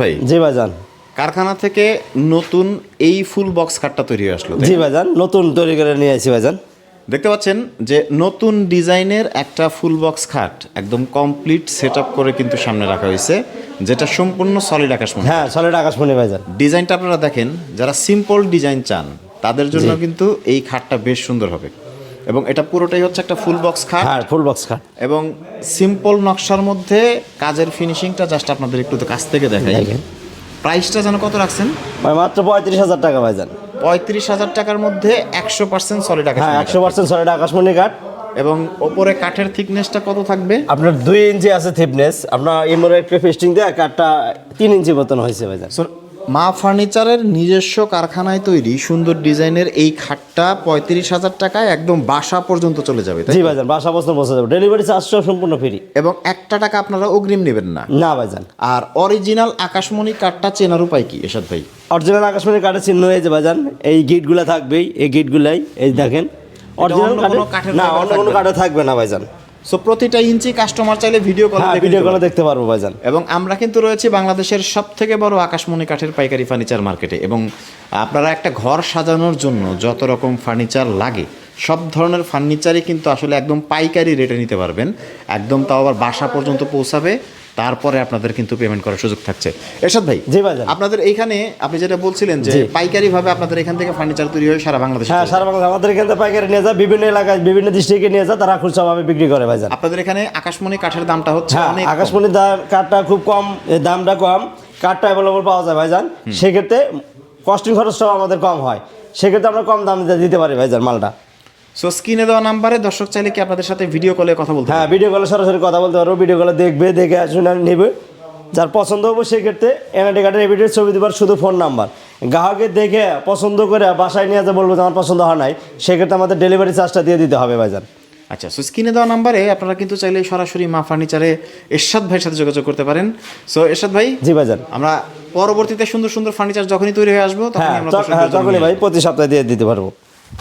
ভাই জি ভাইজান। কারখানা থেকে নতুন এই ফুল বক্স খাটটা তৈরি আসলো জি ভাইজান নতুন তৈরি করে নিয়ে আসি ভাইজান। দেখতে পাচ্ছেন যে নতুন ডিজাইনের একটা ফুল বক্স খাট একদম কমপ্লিট সেট করে কিন্তু সামনে রাখা হয়েছে যেটা সম্পূর্ণ সলিড আকাশমণি। হ্যাঁ সলিড আকাশমণি ভাইজান। ডিজাইনটা আপনারা দেখেন যারা সিম্পল ডিজাইন চান তাদের জন্য কিন্তু এই খাটটা বেশ সুন্দর হবে। এবং এটা পুরোটাই হচ্ছে একটা ফুল বক্স খাট। হ্যাঁ ফুল বক্স খাট। এবং সিম্পল নকশার মধ্যে কাজের ফিনিশিংটা জাস্ট আপনাদের একটু কাছ থেকে দেখাই। প্রাইসটা যেন কত রাখছেন? ভাই মাত্র পঁয়ত্রিশ হাজার টাকা ভাইজান। পঁয়ত্রিশ হাজার টাকার মধ্যে একশো পার্সেন্ট সলিড আকাশ হ্যাঁ একশো পার্সেন্ট সলিড আকাশমণি কাঠ এবং ওপরে কাঠের থিকনেসটা কত থাকবে? আপনার দুই ইঞ্চি আছে থিপনেস আপনার ইমোর একটা ফেস্টিং দিয়ে কাঠটা তিন ইঞ্চি মতন হয়েছে ভাইজান। So, মা ফার্নিচারের নিজস্ব কারখানায় তৈরি সুন্দর ডিজাইনের এই খাটটা পঁয়ত্রিশ হাজার টাকায় একদম বাসা পর্যন্ত চলে যাবে তাই জি ভাইজান বাসা বস্তা বসে যাবে। ডেলিভারি চার্জটাও সম্পূর্ণ ফ্রি এবং একটা টাকা আপনারা অগ্রিম নেবেন না। না ভাইজান। আর অরিজিনাল আকাশমণি কাঠটা চেনার উপায় কি এসব ভাই? অরিজিনাল আকাশমণি কাঠের চিহ্ন হয়েছে ভাইজান এই গিটগুলো থাকবেই এই গিটগুলাই এই দেখেন। অরিজিনাল না অন্য কোনো কাঠে থাকবে না ভাইজান। সো প্রতিটা ইঞ্চি কাস্টমার চাইলে ভিডিও কল ভিডিও কলে দেখতে পারব ভাইজান। এবং আমরা কিন্তু রয়েছি বাংলাদেশের সব থেকে বড় আকাশমণি কাঠের পাইকারি ফার্নিচার মার্কেটে এবং আপনারা একটা ঘর সাজানোর জন্য যত রকম ফার্নিচার লাগে সব ধরনের ফার্নিচারই কিন্তু আসলে একদম পাইকারি রেটে নিতে পারবেন। একদম তাও আবার বাসা পর্যন্ত পৌঁছাবে। তারপরে আপনাদের কিন্তু পেমেন্ট করার সুযোগ থাকছে। এরশাদ ভাই জি ভাইজান। আপনাদের এইখানে আপনি যেটা বলছিলেন যে। পাইকারি ভাবে আপনাদের এখান থেকে ফার্নিচার তৈরি হয় সারা বাংলাদেশে হ্যাঁ সারা বাংলা আমাদের এখান থেকে পাইকারি নিয়ে যায় বিভিন্ন এলাকায় বিভিন্ন ডিস্ট্রিক্টে নিয়ে যায় তারা খুচরাভাবে বিক্রি করে ভাইজান। আপনাদের এখানে আকাশমণি কাঠের দামটা হচ্ছে হ্যাঁ অনেক দাম কাঠটা খুব কম দামটা কম কাঠটা অ্যাভেলেবল পাওয়া যায় ভাইজান। সেক্ষেত্রে কস্টিং খরচটাও আমাদের কম হয়। সেক্ষেত্রে আমরা কম দাম দিতে পারি ভাইজান মালটা। সো স্ক্রিনে দেওয়া নাম্বারে দর্শক চাইলে কি আপনাদের সাথে ভিডিও কলে কথা বলতে হ্যাঁ ভিডিও কলে সরাসরি কথা বলতে পারব ভিডিও কলে দেখবে দেখে শুনে নেবে। যার পছন্দ হবে সেক্ষেত্রে এনআইডি কার্ডের এভিডেন্স ছবি দেবার শুধু ফোন নাম্বার গ্রাহকের দেখে পছন্দ করে বাসায় নিয়ে যা বলব যে আমার পছন্দ হয় নাই সেক্ষেত্রে আমাদের ডেলিভারি চার্জটা দিয়ে দিতে হবে ভাইজান। আচ্ছা সো স্ক্রিনে দেওয়া নাম্বারে আপনারা কিন্তু চাইলে সরাসরি মা ফার্নিচারে এরশাদ ভাইয়ের সাথে যোগাযোগ করতে পারেন। সো এরশাদ ভাই জি ভাইজান। আমরা পরবর্তীতে সুন্দর সুন্দর ফার্নিচার যখনই তৈরি হয়ে আসব তখনই হ্যাঁ আমরা হ্যাঁ তখনই ভাই প্রতি সপ্তাহে দিয়ে দিতে পারব।